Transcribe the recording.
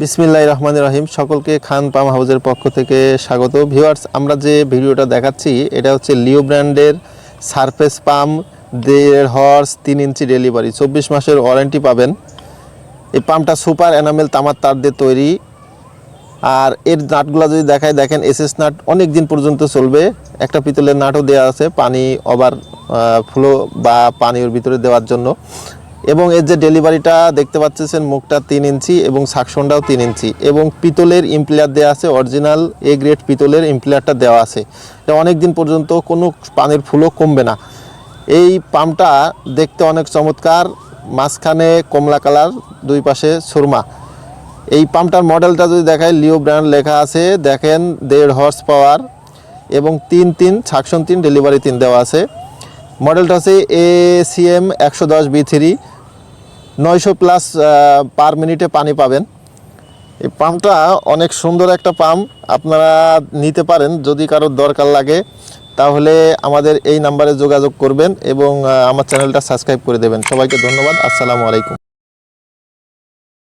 বিসমিল্লাহ রহমান রহিম। সকলকে খান পাম হাউসের পক্ষ থেকে স্বাগত। ভিউয়ার্স, আমরা যে ভিডিওটা দেখাচ্ছি, এটা হচ্ছে লিও ব্র্যান্ডের সারফেস পাম, দেড় হর্স, তিন ইঞ্চি ডেলিভারি। চব্বিশ মাসের ওয়ারেন্টি পাবেন। এই পাম্পটা সুপার এনামেল তামার তার দিয়ে তৈরি। আর এর নাটগুলো যদি দেখায়, দেখেন এসএস নাট অনেক দিন পর্যন্ত চলবে। একটা পিতলের নাটও দেওয়া আছে পানি ওভার ফ্লো বা পানি ওর ভিতরে দেওয়ার জন্য। এবং এর যে ডেলিভারিটা দেখতে পাচ্ছেন মুখটা তিন ইঞ্চি এবং সাকশনটাও তিন ইঞ্চি এবং পিতলের ইমপ্লেয়ার দেওয়া আছে অরিজিনাল এ গ্রেড পিতলের ইমপ্লেয়ারটা দেওয়া আছে। এটা অনেক দিন পর্যন্ত কোনো পানির ফুলও কমবে না। এই পাম্পটা দেখতে অনেক চমৎকার, মাঝখানে কমলা কালার, দুই পাশে সুরমা। এই পাম্পটার মডেলটা যদি দেখায় লিও ব্র্যান্ড লেখা আছে, দেখেন দেড় হর্স পাওয়ার এবং তিন তিন, সাকশন তিন ডেলিভারি তিন দেওয়া আছে। মডেলটা হচ্ছে এ সি এম একশো দশ বি থ্রি নয়শো প্লাস পার মিনিটে পানি পাবেন। এই পাম্পটা অনেক সুন্দর একটা পাম্প, আপনারা নিতে পারেন যদি কারোর দরকার লাগে। তাহলে আমাদের এই নাম্বারে যোগাযোগ করবেন এবং আমার চ্যানেলটা সাবস্ক্রাইব করে দেবেন। সবাইকে ধন্যবাদ, আসসালামু আলাইকুম।